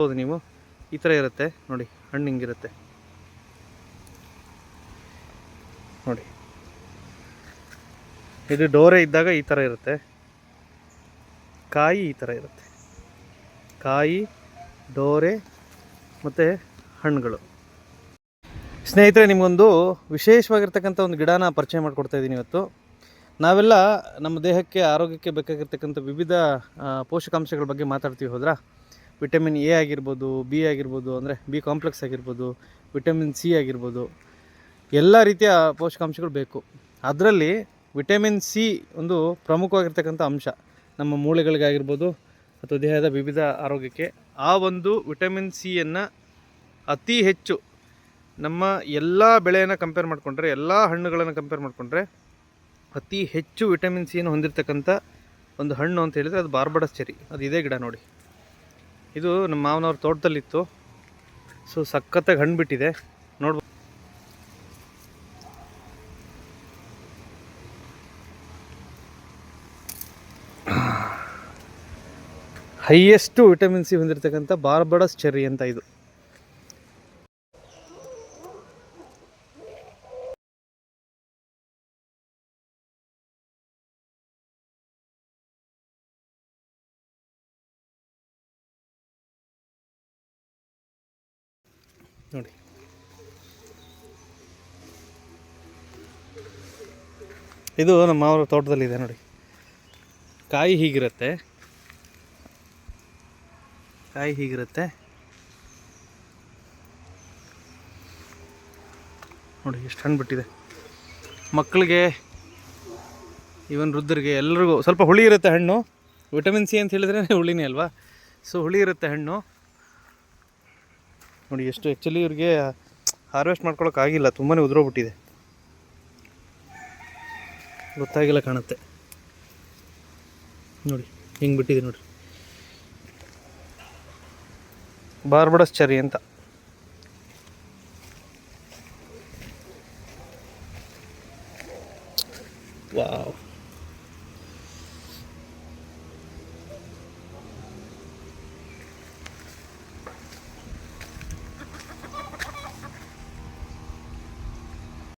ಹೌದು ನೀವು? ಈ ಥರ ಇರುತ್ತೆ. ನೋಡಿ, ಹಣ್ಣು ಹಿಂಗಿರುತ್ತೆ. ನೋಡಿ. ಇದು ಡೋರೆ ಇದ್ದಾಗ ಈ ಥರ ಇರುತ್ತೆ. ಕಾಯಿ ಈ ಥರ ಇರುತ್ತೆ. ಕಾಯಿ, ಡೋರೆ ಮತ್ತು ಹಣ್ಣುಗಳು. ಸ್ನೇಹಿತರೆ, ನಿಮಗೊಂದು ವಿಶೇಷವಾಗಿರ್ತಕ್ಕಂಥ ಒಂದು ಗಿಡನ ಪರಿಚಯ ಮಾಡಿಕೊಡ್ತಾ ಇದ್ದೀನಿ ಇವತ್ತು. ನಾವೆಲ್ಲ ನಮ್ಮ ದೇಹಕ್ಕೆ, ಆರೋಗ್ಯಕ್ಕೆ ಬೇಕಾಗಿರ್ತಕ್ಕಂಥ ವಿವಿಧ ಪೋಷಕಾಂಶಗಳ ಬಗ್ಗೆ ಮಾತಾಡ್ತೀವಿ, ಹೋದ್ರಾ? ವಿಟಮಿನ್ ಎ ಆಗಿರ್ಬೋದು, ಬಿ ಆಗಿರ್ಬೋದು, ಅಂದರೆ ಬಿ ಕಾಂಪ್ಲೆಕ್ಸ್ ಆಗಿರ್ಬೋದು, ವಿಟಮಿನ್ ಸಿ ಆಗಿರ್ಬೋದು, ಎಲ್ಲ ರೀತಿಯ ಪೋಷಕಾಂಶಗಳು ಬೇಕು. ಅದರಲ್ಲಿ ವಿಟಮಿನ್ ಸಿ ಒಂದು ಪ್ರಮುಖವಾಗಿರ್ತಕ್ಕಂಥ ಅಂಶ. ನಮ್ಮ ಮೂಳೆಗಳಿಗಾಗಿರ್ಬೋದು ಅಥವಾ ದೇಹದ ವಿವಿಧ ಆರೋಗ್ಯಕ್ಕೆ ಆ ಒಂದು ವಿಟಮಿನ್ ಸಿಯನ್ನು ಅತಿ ಹೆಚ್ಚು ನಮ್ಮ ಎಲ್ಲ ಬೆಳೆಯನ್ನು ಕಂಪೇರ್ ಮಾಡಿಕೊಂಡ್ರೆ, ಎಲ್ಲ ಹಣ್ಣುಗಳನ್ನು ಕಂಪೇರ್ ಮಾಡಿಕೊಂಡ್ರೆ ಅತಿ ಹೆಚ್ಚು ವಿಟಮಿನ್ ಸಿಯನ್ನು ಹೊಂದಿರತಕ್ಕಂಥ ಒಂದು ಹಣ್ಣು ಅಂತ ಹೇಳಿದರೆ ಅದು ಬಾರ್ಬಡಸ್ ಚೆರಿ ಅದು ಇದೇ ಗಿಡ ನೋಡಿ. ಇದು ನಮ್ಮ ಮಾವನವ್ರ ತೋಟದಲ್ಲಿತ್ತು. ಸೊ ಸಖತ್ತಾಗಿ ಹಣ್ಣು ಬಿಟ್ಟಿದೆ. ನೋಡ್ಬೋದು ಹೈಯೆಸ್ಟು ವಿಟಮಿನ್ ಸಿ ಹೊಂದಿರತಕ್ಕಂಥ ಬಾರ್ಬಡಸ್ ಚೆರ್ರಿ ಅಂತ ಇದು. ನೋಡಿ. ಇದು ನಮ್ಮ ಮಾವರ ತೋಟದಲ್ಲಿದೆ ನೋಡಿ. ಕಾಯಿ ಹೀಗಿರುತ್ತೆ. ಕಾಯಿ ಹೀಗಿರುತ್ತೆ. ನೋಡಿ, ಎಷ್ಟು ಹಣ್ಣು ಬಿಟ್ಟಿದೆ. ಮಕ್ಕಳಿಗೆ ಇವನ್ ವೃದ್ಧರಿಗೆ ಎಲ್ರಿಗೂ ಸ್ವಲ್ಪ ಹುಳಿ ಇರುತ್ತೆ ಹಣ್ಣು. ವಿಟಮಿನ್ ಸಿ ಅಂತ ಹೇಳಿದ್ರೆ ಹುಳಿನೇ ಅಲ್ವಾ? ಸೊ ಹುಳಿ ಇರುತ್ತೆ ಹಣ್ಣು. ನೋಡಿ, ಎಷ್ಟು ಆ್ಯಕ್ಚುಲಿ ಇವ್ರಿಗೆ ಹಾರ್ವೆಸ್ಟ್ ಮಾಡ್ಕೊಳಕ್ಕಾಗಿಲ್ಲ ತುಂಬಾ ಉದುರೋಗ್ಬಿಟ್ಟಿದೆ. ಗೊತ್ತಾಗಿಲ್ಲ ಕಾಣುತ್ತೆ. ನೋಡಿ, ಹಿಂಗೆ ಬಿಟ್ಟಿದೆ ನೋಡಿ ಬಾರ್ಬಡಸ್ ಚರಿ ಅಂತ. ವಾವ್.